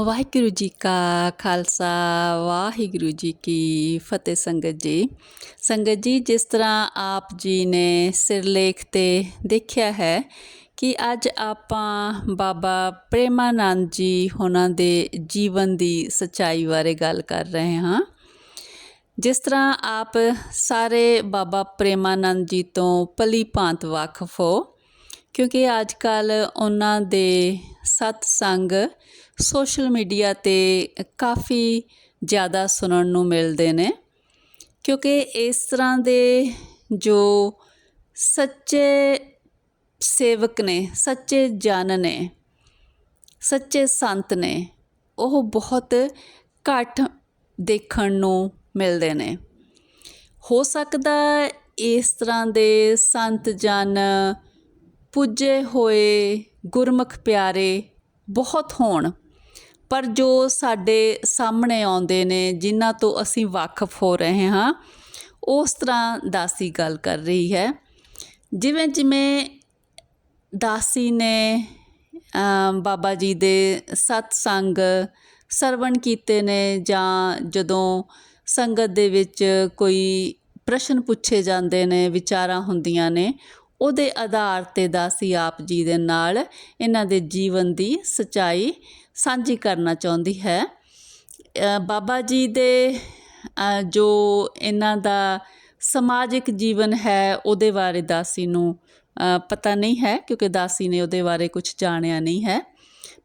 ਵਾਹਿਗੁਰੂ ਜੀ ਕਾ ਖਾਲਸਾ, ਵਾਹਿਗੁਰੂ ਜੀ ਕੀ ਫਤਿਹ ਸੰਗਤ ਜੀ। ਸੰਗਤ ਜੀ, ਜਿਸ ਤਰ੍ਹਾਂ ਆਪ ਜੀ ਨੇ ਸਿਰਲੇਖ ਤੇ ਦੇਖਿਆ ਹੈ ਕਿ ਅੱਜ ਆਪਾਂ ਬਾਬਾ ਪ੍ਰੇਮਾਨੰਦ ਜੀ ਉਹਨਾਂ ਦੇ ਜੀਵਨ ਦੀ ਸਚਾਈ ਬਾਰੇ ਗੱਲ ਕਰ ਰਹੇ ਹਾਂ। ਜਿਸ ਤਰ੍ਹਾਂ ਆਪ ਸਾਰੇ ਬਾਬਾ ਪ੍ਰੇਮਾਨੰਦ ਜੀ ਤੋਂ ਭਲੀ ਭਾਂਤ ਵਾਕਫ ਹੋ, ਕਿਉਂਕਿ ਅੱਜ ਕੱਲ ਉਹਨਾਂ ਦੇ ਸਤਸੰਗ ਸੋਸ਼ਲ ਮੀਡੀਆ ਤੇ ਕਾਫੀ ਜ਼ਿਆਦਾ ਸੁਣਨ ਨੂੰ ਮਿਲਦੇ ਨੇ, ਕਿਉਂਕਿ ਇਸ ਤਰ੍ਹਾਂ ਦੇ ਜੋ ਸੱਚੇ ਸੇਵਕ ਨੇ, ਸੱਚੇ ਜਨ ਨੇ, ਸੱਚੇ ਸੰਤ ਨੇ, ਉਹ ਬਹੁਤ ਘੱਟ ਦੇਖਣ ਨੂੰ ਮਿਲਦੇ ਨੇ। ਹੋ ਸਕਦਾ ਇਸ ਤਰ੍ਹਾਂ ਦੇ ਸੰਤ ਜਨ ਪੁੱਜੇ ਹੋਏ ਗੁਰਮੁਖ ਪਿਆਰੇ ਬਹੁਤ ਹੋਣ। ਪਰ ਜੋ ਸਾਡੇ ਸਾਹਮਣੇ ਆਉਂਦੇ ਨੇ, ਜਿਨ੍ਹਾਂ ਤੋਂ ਅਸੀਂ ਵਾਕਿਫ ਹੋ ਰਹੇ ਹਾਂ, ਉਸ ਤਰ੍ਹਾਂ ਦਾਸੀ ਗੱਲ ਕਰ ਰਹੀ ਹੈ। ਜਿਵੇਂ ਜਿਵੇਂ ਦਾਸੀ ਨੇ ਬਾਬਾ ਜੀ ਦੇ ਸਤਸੰਗ ਸਰਵਣ ਕੀਤੇ ਨੇ ਜਾਂ ਜਦੋਂ ਸੰਗਤ ਦੇ ਵਿੱਚ ਕੋਈ ਪ੍ਰਸ਼ਨ ਪੁੱਛੇ ਜਾਂਦੇ ਨੇ, ਵਿਚਾਰਾਂ ਹੁੰਦੀਆਂ ਨੇ ਉਹਦੇ ਆਧਾਰ ਤੇ ਦਾਸੀ ਆਪ ਜੀ ਦੇ ਨਾਲ ਇਹਨਾਂ ਦੇ ਜੀਵਨ ਦੀ ਸਚਾਈ ਸਾਂਝੀ ਕਰਨਾ ਚਾਹੁੰਦੀ ਹੈ। ਬਾਬਾ ਜੀ ਦੇ ਜੋ ਇਹਨਾਂ ਦਾ ਸਮਾਜਿਕ ਜੀਵਨ ਹੈ, ਉਹਦੇ ਬਾਰੇ ਦਾਸੀ ਨੂੰ ਪਤਾ ਨਹੀਂ ਹੈ, ਕਿਉਂਕਿ ਦਾਸੀ ਨੇ ਉਹਦੇ ਬਾਰੇ ਕੁਝ ਜਾਣਿਆ ਨਹੀਂ ਹੈ,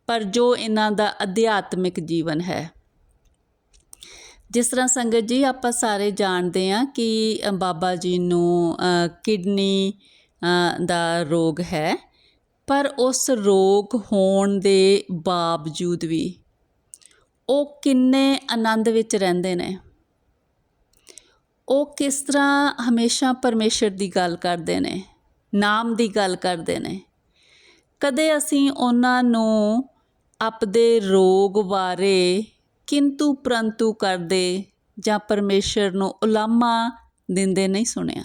ਪਰ ਜੋ ਇਹਨਾਂ ਦਾ ਅਧਿਆਤਮਿਕ ਜੀਵਨ ਹੈ। ਜਿਸ ਤਰ੍ਹਾਂ ਸੰਗਤ ਜੀ ਆਪਾਂ ਸਾਰੇ ਜਾਣਦੇ ਹਾਂ ਕਿ ਬਾਬਾ ਜੀ ਨੂੰ ਕਿਡਨੀ ਦਾ ਰੋਗ ਹੈ, ਪਰ ਉਸ ਰੋਗ ਹੋਣ ਦੇ ਬਾਵਜੂਦ ਵੀ ਉਹ ਕਿੰਨੇ ਆਨੰਦ ਵਿੱਚ ਰਹਿੰਦੇ ਨੇ। ਉਹ ਕਿਸ ਤਰ੍ਹਾਂ ਹਮੇਸ਼ਾ ਪਰਮੇਸ਼ਰ ਦੀ ਗੱਲ ਕਰਦੇ ਨੇ, ਨਾਮ ਦੀ ਗੱਲ ਕਰਦੇ ਨੇ। ਕਦੇ ਅਸੀਂ ਉਹਨਾਂ ਨੂੰ ਆਪਦੇ ਰੋਗ ਬਾਰੇ ਕਿੰਤੂ ਪ੍ਰੰਤੂ ਕਰਦੇ ਜਾਂ ਪਰਮੇਸ਼ਰ ਨੂੰ ਉਲਾਮਾ ਦਿੰਦੇ ਨਹੀਂ ਸੁਣਿਆ।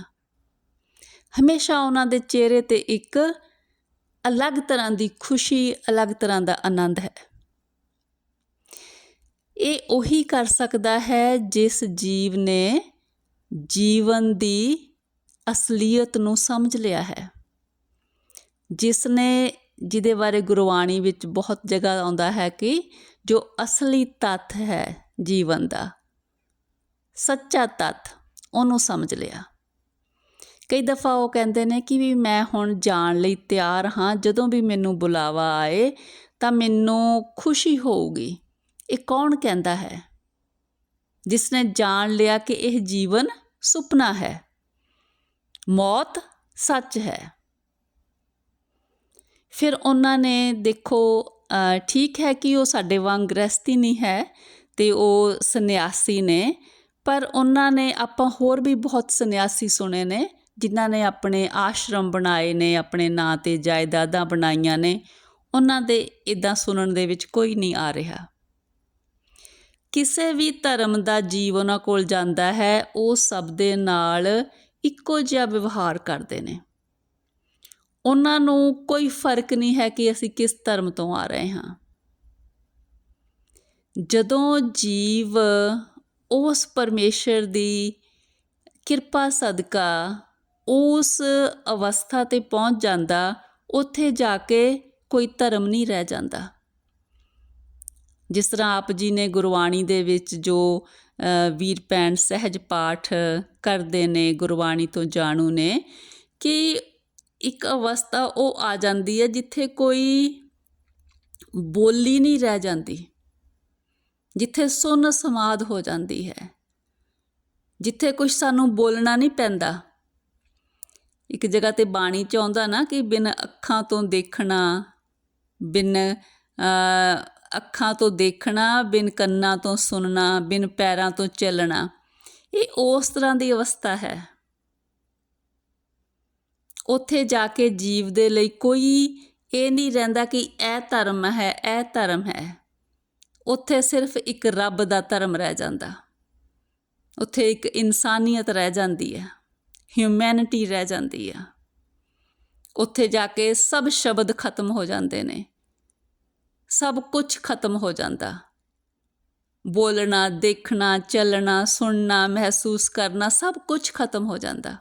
ਹਮੇਸ਼ਾ ਉਹਨਾਂ ਦੇ ਚਿਹਰੇ ਤੇ ਇੱਕ ਅਲੱਗ ਤਰ੍ਹਾਂ ਦੀ ਖੁਸ਼ੀ, ਅਲੱਗ ਤਰ੍ਹਾਂ ਦਾ ਆਨੰਦ ਹੈ। ਇਹ ਉਹੀ ਕਰ ਸਕਦਾ ਹੈ ਜਿਸ ਜੀਵ ਨੇ ਜੀਵਨ ਦੀ ਅਸਲੀਅਤ ਨੂੰ ਸਮਝ ਲਿਆ ਹੈ। ਜਿਸ ਨੇ, ਜਿਹਦੇ ਬਾਰੇ ਗੁਰਬਾਣੀ ਵਿੱਚ ਬਹੁਤ ਜਗ੍ਹਾ ਆਉਂਦਾ ਹੈ ਕਿ ਜੋ ਅਸਲੀ ਤੱਤ ਹੈ ਜੀਵਨ ਦਾ, ਸੱਚਾ ਤੱਤ ਉਹਨੂੰ ਸਮਝ ਲਿਆ। ਕਈ ਦਫਾ ਉਹ ਕਹਿੰਦੇ ਨੇ ਕਿ ਵੀ ਮੈਂ ਹੁਣ ਜਾਣ ਲਈ ਤਿਆਰ ਹਾਂ, ਜਦੋਂ ਵੀ ਮੈਨੂੰ ਬੁਲਾਵਾ ਆਏ ਤਾਂ ਮੈਨੂੰ ਖੁਸ਼ੀ ਹੋਊਗੀ। ਇਹ ਕੌਣ ਕਹਿੰਦਾ ਹੈ? ਜਿਸ ਨੇ ਜਾਣ ਲਿਆ ਕਿ ਇਹ ਜੀਵਨ ਸੁਪਨਾ ਹੈ। ਮੌਤ ਸੱਚ ਹੈ। ਫਿਰ ਉਹਨਾਂ ਨੇ ਦੇਖੋ ਠੀਕ ਹੈ ਕਿ ਉਹ ਸਾਡੇ ਵਾਂਗ ਗ੍ਰਸਤੀ ਨਹੀਂ ਹੈ ਤੇ ਉਹ ਸੰਨਿਆਸੀ ਨੇ, ਪਰ ਉਹਨਾਂ ਨੇ ਆਪਾਂ ਹੋਰ ਵੀ ਬਹੁਤ ਸੰਨਿਆਸੀ ਸੁਣੇ ਨੇ ਜਿਨ੍ਹਾਂ ਨੇ ਆਪਣੇ ਆਸ਼ਰਮ ਬਣਾਏ ਨੇ, ਆਪਣੇ ਨਾਂ ਤੇ ਜਾਇਦਾਦਾਂ ਬਣਾਈਆਂ ਨੇ, ਉਹਨਾਂ ਦੇ ਇੱਦਾਂ ਸੁਣਨ ਦੇ ਵਿੱਚ ਕੋਈ ਨਹੀਂ ਆ ਰਿਹਾ। ਕਿਸੇ ਵੀ ਧਰਮ ਦਾ ਜੀਵ ਉਹਨਾਂ ਕੋਲ ਜਾਂਦਾ ਹੈ, ਉਹ ਸਭ ਦੇ ਨਾਲ ਇੱਕੋ ਜਿਹਾ ਵਿਵਹਾਰ ਕਰਦੇ ਨੇ। ਉਹਨਾਂ ਨੂੰ ਕੋਈ ਫ਼ਰਕ ਨਹੀਂ ਹੈ ਕਿ ਅਸੀਂ ਕਿਸ ਧਰਮ ਤੋਂ ਆ ਰਹੇ ਹਾਂ। ਜਦੋਂ ਜੀਵ ਉਸ ਪਰਮੇਸ਼ਰ ਦੀ ਕਿਰਪਾ, ਸਦਕਾ ਉਸ ਅਵਸਥਾ ਤੇ ਪਹੁੰਚ ਜਾਂਦਾ, ਉੱਥੇ ਜਾ ਕੇ ਕੋਈ ਧਰਮ ਨਹੀਂ ਰਹਿ ਜਾਂਦਾ। ਜਿਸ ਤਰ੍ਹਾਂ ਆਪ ਜੀ ਨੇ ਗੁਰਬਾਣੀ ਦੇ ਵਿੱਚ ਜੋ ਵੀਰ ਭੈਣ ਸਹਿਜ ਪਾਠ ਕਰਦੇ ਨੇ ਗੁਰਬਾਣੀ ਤੋਂ ਜਾਣੂ ਨੇ ਕਿ ਇੱਕ ਅਵਸਥਾ ਉਹ ਆ ਜਾਂਦੀ ਹੈ ਜਿੱਥੇ ਕੋਈ ਬੋਲੀ ਨਹੀਂ ਰਹਿ ਜਾਂਦੀ, ਜਿੱਥੇ ਸੁਨ ਸਮਾਦ ਹੋ ਜਾਂਦੀ ਹੈ, ਜਿੱਥੇ ਕੁਝ ਸਾਨੂੰ ਬੋਲਣਾ ਨਹੀਂ ਪੈਂਦਾ। ਇੱਕ ਜਗ੍ਹਾ ਤੇ ਬਾਣੀ ਚ ਆਉਂਦਾ ਨਾ ਕਿ ਬਿਨ ਅੱਖਾਂ ਤੋਂ ਦੇਖਣਾ, ਬਿਨ ਅੱਖਾਂ ਤੋਂ ਦੇਖਣਾ, ਬਿਨ ਕੰਨਾਂ ਤੋਂ ਸੁਣਨਾ, ਬਿਨ ਪੈਰਾਂ ਤੋਂ ਚੱਲਣਾ, ਇਹ ਉਸ ਤਰ੍ਹਾਂ ਦੀ ਅਵਸਥਾ ਹੈ। ਉੱਥੇ ਜਾ ਕੇ ਜੀਵ ਦੇ ਲਈ ਕੋਈ ਇਹ ਨਹੀਂ ਰਹਿੰਦਾ ਕਿ ਇਹ ਧਰਮ ਹੈ, ਇਹ ਧਰਮ ਹੈ। ਉੱਥੇ ਸਿਰਫ ਇੱਕ ਰੱਬ ਦਾ ਧਰਮ ਰਹਿ ਜਾਂਦਾ। ਉੱਥੇ ਇੱਕ ਇਨਸਾਨੀਅਤ ਰਹਿ ਜਾਂਦੀ ਹੈ। ਹਿਊਮੈਨਿਟੀ ਰਹਿ ਜਾਂਦੀ ਆ। ਉੱਥੇ ਜਾ ਕੇ ਸਭ ਸ਼ਬਦ ਖਤਮ ਹੋ ਜਾਂਦੇ ਨੇ। ਸਭ ਕੁਝ ਖਤਮ ਹੋ ਜਾਂਦਾ। ਬੋਲਣਾ ਦੇਖਣਾ ਚੱਲਣਾ ਸੁਣਨਾ ਮਹਿਸੂਸ ਕਰਨਾ ਸਭ ਕੁਝ ਖਤਮ ਹੋ ਜਾਂਦਾ।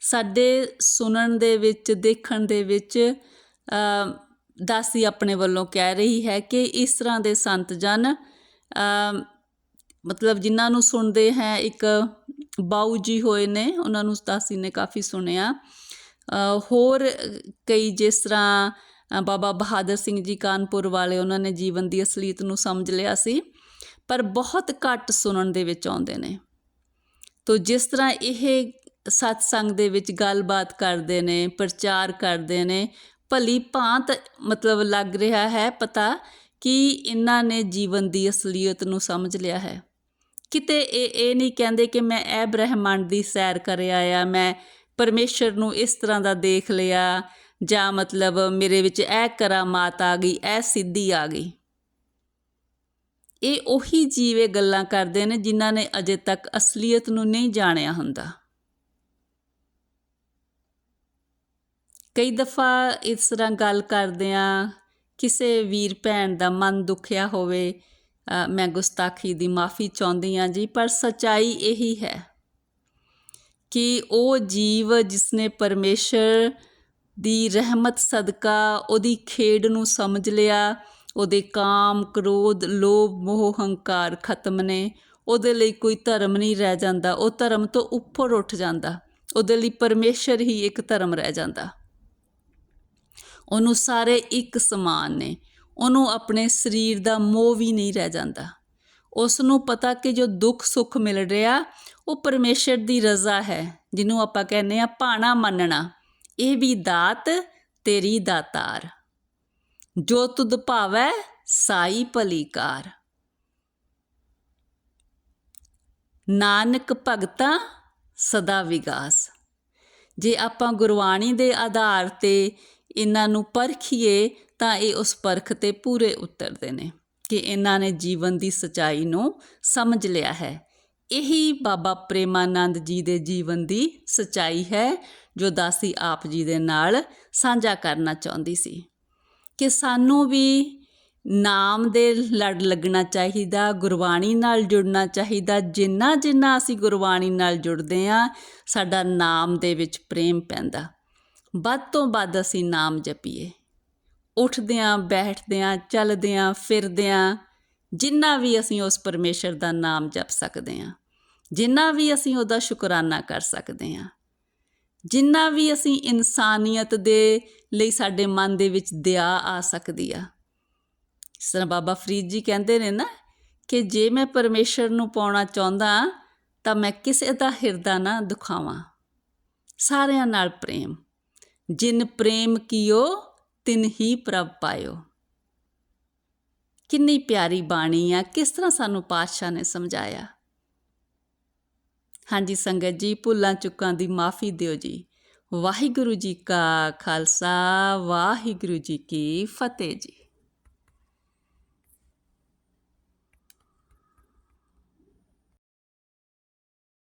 ਸਾਡੇ ਸੁਣਨ ਦੇ ਵਿੱਚ ਦੇਖਣ ਦੇ ਵਿੱਚ ਅ, ਦਾਸੀ ਆਪਣੇ ਵੱਲੋਂ ਕਹਿ ਰਹੀ ਹੈ ਕਿ ਇਸ ਤਰ੍ਹਾਂ ਦੇ ਸੰਤ ਜਨ ਮਤਲਬ ਜਿਨ੍ਹਾਂ ਨੂੰ ਸੁਣਦੇ ਹੈ ਇੱਕ ਬਾਊ ਜੀ ਹੋਏ ਨੇ, ਉਹਨਾਂ ਨੂੰ ਦਾਸੀ ਨੇ ਕਾਫੀ ਸੁਣਿਆ। ਹੋਰ ਕਈ ਜਿਸ ਤਰ੍ਹਾਂ ਬਾਬਾ ਬਹਾਦਰ ਸਿੰਘ ਜੀ ਕਾਨਪੁਰ ਵਾਲੇ ਉਹਨਾਂ ਨੇ ਜੀਵਨ ਦੀ ਅਸਲੀਅਤ ਨੂੰ ਸਮਝ ਲਿਆ ਸੀ, ਪਰ ਬਹੁਤ ਘੱਟ ਸੁਣਨ ਦੇ ਵਿੱਚ ਆਉਂਦੇ ਨੇ। ਤੋ ਜਿਸ ਤਰ੍ਹਾਂ ਇਹ ਸਤਸੰਗ ਦੇ ਵਿੱਚ ਗੱਲਬਾਤ ਕਰਦੇ ਨੇ, ਪ੍ਰਚਾਰ ਕਰਦੇ ਨੇ, ਭਲੀ ਭਾਂਤ ਮਤਲਬ ਲੱਗ ਰਿਹਾ ਹੈ ਪਤਾ ਕਿ ਇਹਨਾਂ ਨੇ ਜੀਵਨ ਦੀ ਅਸਲੀਅਤ ਨੂੰ ਸਮਝ ਲਿਆ ਹੈ। ਕਿਤੇ ਇਹ ਇਹ ਨਹੀਂ ਕਹਿੰਦੇ ਕਿ ਮੈਂ ਇਹ ਬ੍ਰਹਿਮੰਡ ਦੀ ਸੈਰ ਕਰਿਆ ਆ, ਮੈਂ ਪਰਮੇਸ਼ਰ ਨੂੰ ਇਸ ਤਰ੍ਹਾਂ ਦਾ ਦੇਖ ਲਿਆ, ਜਾਂ ਮਤਲਬ ਮੇਰੇ ਵਿੱਚ ਇਹ ਕਰਾਮਾਤ ਆ ਗਈ, ਇਹ ਸਿੱਧੀ ਆ ਗਈ। ਇਹ ਉਹੀ ਜੀਵੇ ਗੱਲਾਂ ਕਰਦੇ ਨੇ ਜਿਨ੍ਹਾਂ ਨੇ ਅਜੇ ਤੱਕ ਅਸਲੀਅਤ ਨੂੰ ਨਹੀਂ ਜਾਣਿਆ ਹੁੰਦਾ। ਕਈ ਦਫਾ ਇਸ ਤਰ੍ਹਾਂ ਗੱਲ ਕਰਦੇ ਆ, ਕਿਸੇ ਵੀਰ ਭੈਣ ਦਾ ਮਨ ਦੁਖਿਆ ਹੋਵੇ ਮੈਂ ਗੁਸਤਾਖੀ ਦੀ ਮਾਫੀ ਚਾਹੁੰਦੀ ਹਾਂ ਜੀ, ਪਰ ਸਚਾਈ ਇਹੀ ਹੈ ਕਿ ਉਹ ਜੀਵ ਜਿਸਨੇ ਪਰਮੇਸ਼ਰ ਦੀ ਰਹਿਮਤ ਸਦਕਾ ਉਹਦੀ ਖੇਡ ਨੂੰ ਸਮਝ ਲਿਆ, ਉਹਦੇ ਕਾਮ, ਕ੍ਰੋਧ, ਲੋਭ, ਮੋਹ, ਹੰਕਾਰ ਖਤਮ ਨੇ, ਉਹਦੇ ਲਈ ਕੋਈ ਧਰਮ ਨਹੀਂ ਰਹਿ ਜਾਂਦਾ, ਉਹ ਧਰਮ ਤੋਂ ਉੱਪਰ ਉੱਠ ਜਾਂਦਾ, ਉਹਦੇ ਲਈ ਪਰਮੇਸ਼ਰ ਹੀ ਇੱਕ ਧਰਮ ਰਹਿ ਜਾਂਦਾ। ਉਹਨੂੰ ਸਾਰੇ ਇੱਕ ਸਮਾਨ ਨੇ ਉਹਨੂੰ ਆਪਣੇ ਸਰੀਰ ਦਾ ਮੋਹ ਵੀ ਨਹੀਂ ਰਹਿ ਜਾਂਦਾ। ਉਸ ਨੂੰ ਪਤਾ ਕਿ ਜੋ ਦੁੱਖ ਸੁੱਖ ਮਿਲ ਰਿਹਾ, ਉਹ ਪਰਮੇਸ਼ਰ ਦੀ ਰਜ਼ਾ ਹੈ, ਜਿਹਨੂੰ ਆਪਾਂ ਕਹਿੰਦੇ ਆ ਭਾਣਾ ਮੰਨਣਾ। ਇਹ ਵੀ ਦਾਤ, ਤੇਰੀ ਦਾਤਾਰ। ਜੋ ਤੁਧ ਭਾਵੈ, ਸਾਈ ਭਲੀਕਾਰ। ਨਾਨਕ ਭਗਤਾ ਸਦਾ ਵਿਗਾਸ। ਜੇ ਆਪਾਂ ਗੁਰਬਾਣੀ ਦੇ ਆਧਾਰ ਤੇ ਇਹਨਾਂ ਨੂੰ ਪਰਖੀਏ ਤਾਂ ਇਹ ਉਸ ਪਰਖ ਤੇ ਪੂਰੇ ਉਤਰਦੇ ਨੇ ਕਿ ਇਹਨਾਂ ਨੇ ਜੀਵਨ ਦੀ ਸਚਾਈ ਨੂੰ ਸਮਝ ਲਿਆ ਹੈ। ਇਹੀ ਬਾਬਾ ਪ੍ਰੇਮਾਨੰਦ ਜੀ ਦੇ ਜੀਵਨ ਦੀ ਸਚਾਈ ਹੈ, ਜੋ ਦਾਸੀ ਆਪ ਜੀ ਦੇ ਨਾਲ ਸਾਂਝਾ ਕਰਨਾ ਚਾਹੁੰਦੀ ਸੀ। ਕਿ ਸਾਨੂੰ ਵੀ ਨਾਮ ਦੇ ਲੜ ਲੱਗਣਾ ਚਾਹੀਦਾ, ਗੁਰਬਾਣੀ ਨਾਲ ਜੁੜਨਾ ਚਾਹੀਦਾ। ਜਿੰਨਾ ਜਿੰਨਾ ਅਸੀਂ ਗੁਰਬਾਣੀ ਨਾਲ ਜੁੜਦੇ ਆ ਸਾਡਾ ਨਾਮ ਦੇ ਵਿੱਚ ਪ੍ਰੇਮ ਪੈਂਦਾ। ਵੱਧ ਤੋਂ ਵੱਧ ਅਸੀਂ ਨਾਮ ਜਪੀਏ। ਉੱਠਦਿਆਂ, ਬੈਠਦਿਆਂ, ਚੱਲਦਿਆਂ, ਫਿਰਦਿਆਂ, ਜਿੰਨਾ ਵੀ ਅਸੀਂ ਉਸ ਪਰਮੇਸ਼ਰ ਦਾ ਨਾਮ ਜਪ ਸਕਦੇ ਹਾਂ, ਜਿੰਨਾ ਵੀ ਅਸੀਂ ਉਹਦਾ ਸ਼ੁਕਰਾਨਾ ਕਰ ਸਕਦੇ ਹਾਂ, ਜਿੰਨਾ ਵੀ ਅਸੀਂ ਇਨਸਾਨੀਅਤ ਦੇ ਲਈ ਸਾਡੇ ਮਨ ਦੇ ਵਿੱਚ ਦਇਆ ਆ ਸਕਦੀ ਆ। ਜਿਸ ਤਰ੍ਹਾਂ ਬਾਬਾ ਫਰੀਦ ਜੀ ਕਹਿੰਦੇ ਨੇ ਨਾ ਕਿ ਜੇ ਮੈਂ ਪਰਮੇਸ਼ਰ ਨੂੰ ਪਾਉਣਾ ਚਾਹੁੰਦਾ ਤਾਂ ਮੈਂ ਕਿਸੇ ਦਾ ਹਿਰਦਾ ਨਾ ਦੁਖਾਵਾਂ। ਸਾਰਿਆਂ ਨਾਲ ਪ੍ਰੇਮ। ਜਿਨ ਪ੍ਰੇਮ ਕੀਓ ਤਿਨ ਹੀ ਪ੍ਰਭ ਪਾਇਓ। ਕਿੰਨੀ ਪਿਆਰੀ ਬਾਣੀ ਆ, ਕਿਸ ਤਰ੍ਹਾਂ ਸਾਨੂੰ ਪਾਤਸ਼ਾਹ ਨੇ ਸਮਝਾਇਆ। ਹਾਂਜੀ ਸੰਗਤ ਜੀ, ਭੁੱਲਾਂ ਚੁੱਕਾਂ ਦੀ ਮਾਫੀ ਦਿਓ ਜੀ। ਵਾਹਿਗੁਰੂ ਜੀ ਕਾ ਖਾਲਸਾ, ਵਾਹਿਗੁਰੂ ਜੀ ਕੀ ਫਤਿਹ ਜੀ।